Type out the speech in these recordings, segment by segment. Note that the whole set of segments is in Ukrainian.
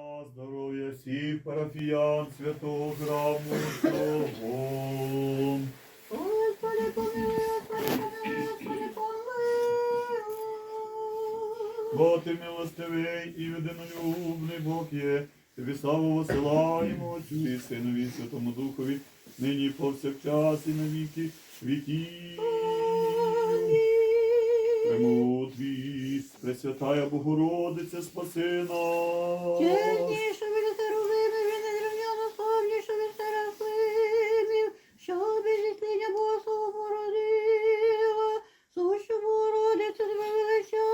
На здоров'я всіх парафіян святого храму Твого. Господи, помилуй, Господи, помилуй, Господи, помилуй. Бо ти милостивий і єдинолюбний Бог є. Тобі славу посилаємо Отцю і Синові і Святому Духові, нині повсякчас і на віки віків. Премудрість, Пресвятая Богородице, спаси нас. Чесніше від херувимів, і незрівняно славніше від серафимів, що обіжітлення Богослова породила, сущу Богородицю тебе величаємо.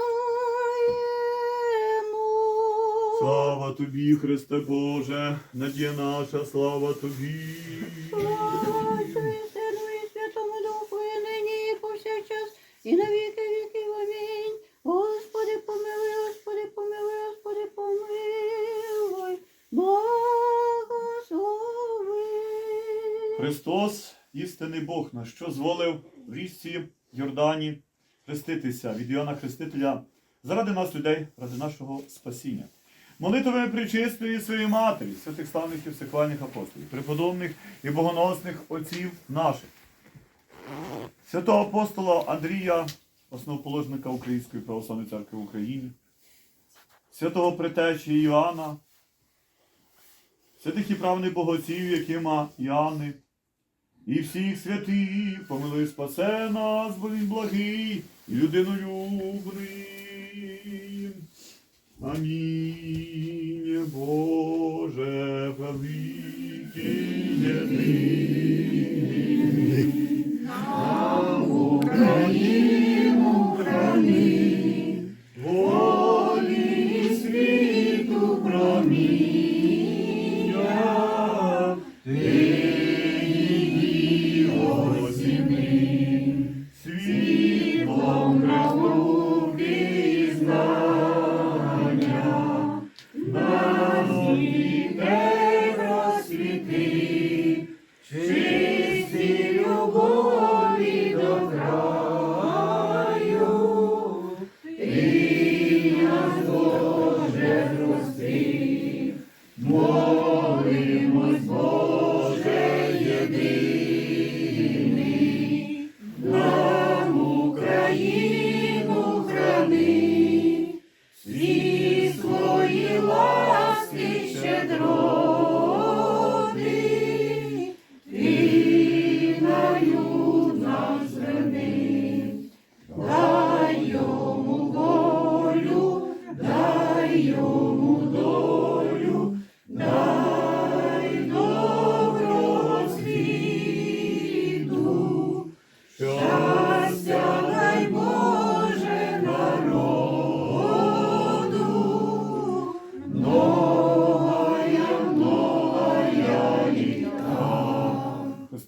Слава тобі, Христе Боже, надія наша, слава тобі. Слава Отцю і Сину і Святому Духу, і нині, і повсякчас, і на віки віків. Амінь. Господи, помилуй, Господи, помилуй, Господи, помилуй, благослови. Христос, істинний Бог, на що зволив в річці Йордані хреститися від Іоанна Хрестителя заради нас, людей, ради нашого спасіння. Молитвами причистої своєї матері, святих славних і всехвальних апостолів, преподобних і богоносних отців наших, святого апостола Андрія, основоположника Української православної церкви в Україні, святого притечі Іоанна, святих і правних богоців, Якима Іоанни, і всіх святих, помилуй спасе нас, бо він благий і людинолюбний. Амінь, Боже, великий єдиний. Україну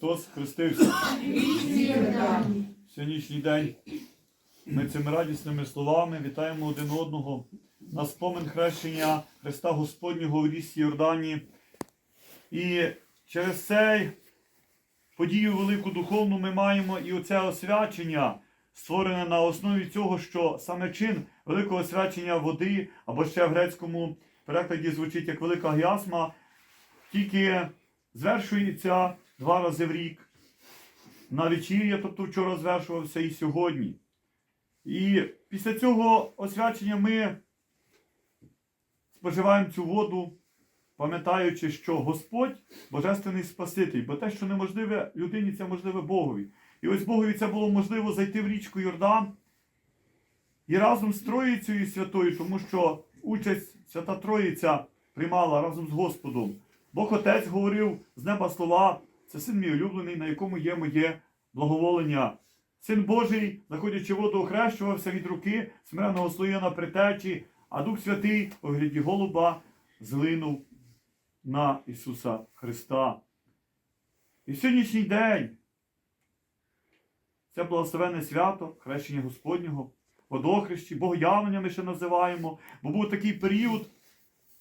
Христос хрестився. Сьогоднішній день ми цими радісними словами вітаємо один одного на спомин хрещення Христа Господнього в річці Йордані. І через цей подію велику духовну ми маємо і оце освячення, створене на основі цього, що саме чин великого освячення води, або ще в грецькому перекладі звучить як велика гіасма, тільки звершується два рази в рік. На вечір'я, тобто вчора звершувався і сьогодні. І після цього освячення ми споживаємо цю воду, пам'ятаючи, що Господь Божественний Спаситель, бо те, що неможливе людині, це можливе Богові. І ось Богові це було можливо зайти в річку Йордан і разом з Троїцею Святою, тому що участь Свята Троїця приймала разом з Господом. Бог Отець говорив з неба слова, це син мій улюблений, на якому є моє благоволення. Син Божий, заходячи в воду, охрещувався від руки смиренного слоєна притечі, а Дух Святий у вигляді голуба злинув на Ісуса Христа. І в сьогоднішній день це благословенне свято, хрещення Господнього, водохрещі, богоявлення ми ще називаємо, бо був такий період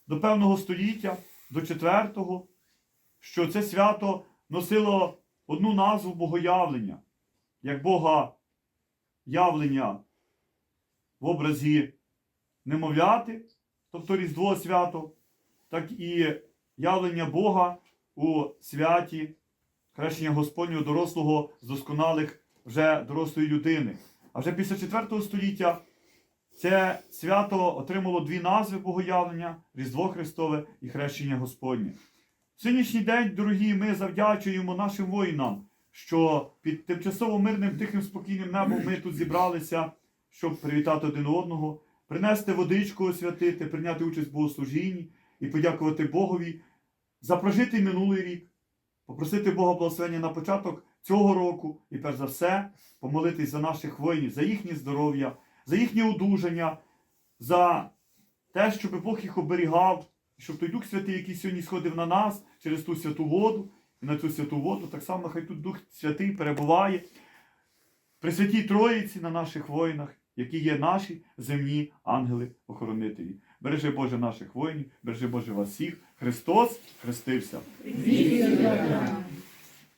до певного століття, до четвертого, що це свято носило одну назву богоявлення, як Бога явлення в образі немовляти, тобто Різдво свято, так і явлення Бога у святі, хрещення Господнього дорослого з досконалих вже дорослої людини. А вже після 4 століття це свято отримало дві назви Богоявлення Різдво Христове і Хрещення Господнє. Сьогоднішній день, дорогі, ми завдячуємо нашим воїнам, що під тимчасово мирним, тихим, спокійним небом ми тут зібралися, щоб привітати один одного, принести водичку освятити, прийняти участь в богослужінні і подякувати Богові за прожитий минулий рік, попросити Бога благословення на початок цього року і, перш за все, помолитись за наших воїнів, за їхнє здоров'я, за їхнє одужання, за те, щоб Бог їх оберігав, щоб той Дух Святий, який сьогодні сходив на нас через ту святу воду, і на цю святу воду, так само хай тут Дух Святий перебуває при святій Троїці на наших воїнах, які є наші земні ангели-охоронителі. Бережи Боже наших воїнів, бережи Боже вас всіх. Христос хрестився.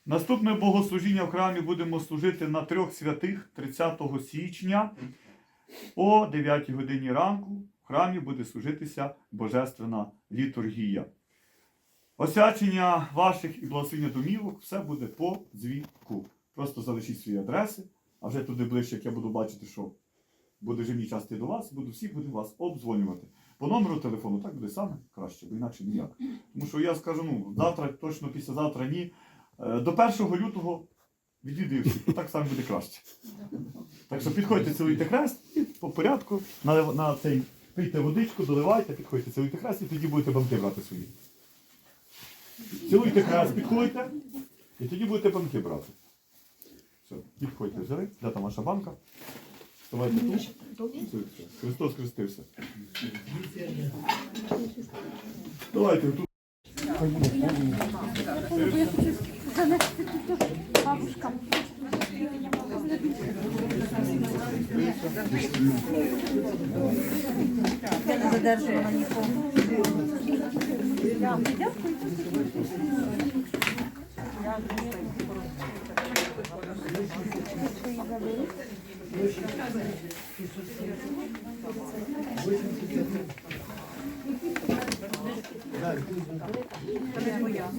Наступне богослужіння в храмі будемо служити на трьох святих 30 січня о 9 годині ранку. Храмі буде служитися Божественна літургія. Освячення ваших і благословення домівок все буде по дзвінку. Просто залишіть свої адреси, а вже туди ближче, як я буду бачити, що буде вже мій час йти до вас, буду всіх буду вас обдзвонювати. По номеру телефону так буде саме краще, бо інакше ніяк. Тому що я скажу, ну, завтра, точно післязавтра ні. Е, До 1 лютого відвідую всіх, так само буде краще. Так що підходьте, цілуйте хрест і по порядку на, на цей пийте водичку, доливайте, підходьте, цілуйте хрест і тоді будете банки брати свої. Цілуйте хрест, підходьте, і тоді будете банки брати. Все, підходьте, взяли. Де там ваша банка? Вставайте тут. Христос хрестився. Давайте тут. Я не задержувала нікого. Так, так, так.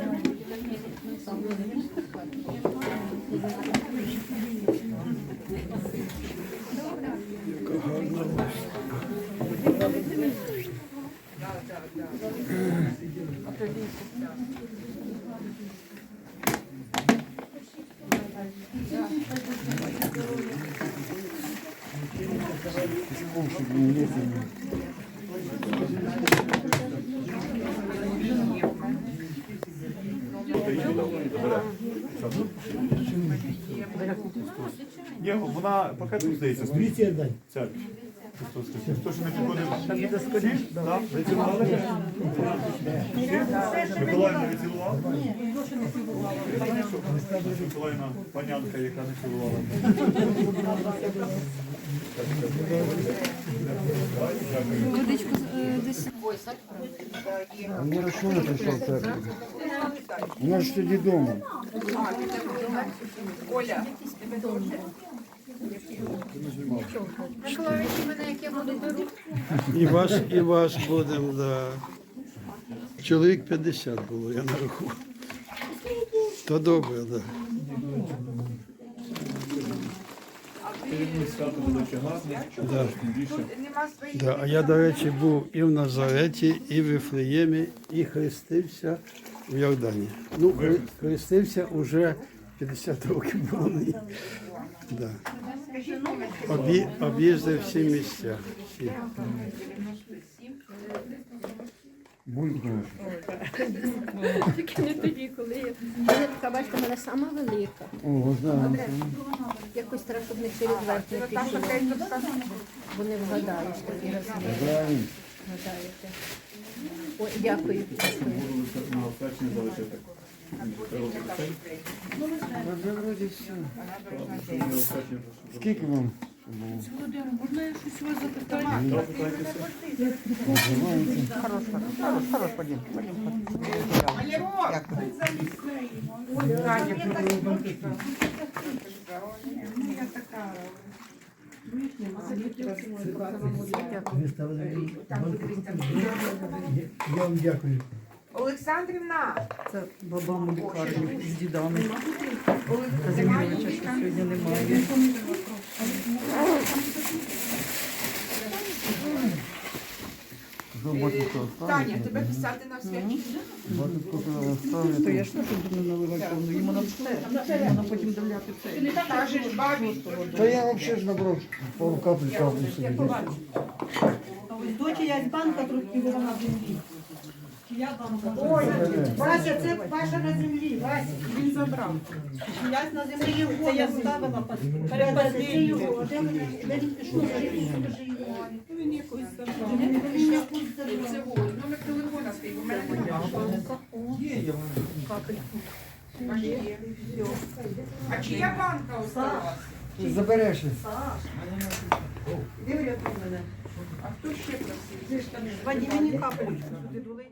Ні, вона пакет здається. стоїть. Христос. Хто ж не підходив? Всі? Так? Ви цілували? Миколаївна не цілувала? Миколаївна панянка, яка не цілувала. Водичку десь. А мне я пришел в церковь? І ваш, і ваш будемо, да. Чоловік 50 було, я на раху. То добре, да. Велике гарне, Да. Да. А я, до речі, був і в Назареті, і в Іфлеємі, і хрестився в Йордані. Ну, хрестився уже 50 років було. Да. Об'ї- об'їздив всі місця. Всі. Тільки не тоді, коли я. Мене така, бачите, в мене сама велика. О, да. Якось треба, щоб не через верх не пішло. Бо не вгадаєш такі розміри. Вгадаєте. Дякую. На освячення залишити. Треба цей, Вже вроді все. щоб не освячення, щоб- Скільки вам? Так, питайтеся. Я вам дякую. Олександрівна, Це бабам у лікарні з дідами. Казимировича що сьогодні немає. Таня, тебе писати на святі. То я ж теж буду наливати повну. Йому на вона потім давляти це. Кажеш бабі. Та я взагалі ж набрав пару капель каплю собі. Дочі я з банка трохи була на землі. Ой, Вася, це ваша на землі, Вася. Він забрав. Я на землі, це я ставила перед це його. Де він де він пішов? Він якось забрав. Це Володь. Номер телефона свій, у мене. Є. А чия банка осталась? Забереш. Де врятуй мене? А хто ще просив? Вадим, мені долий.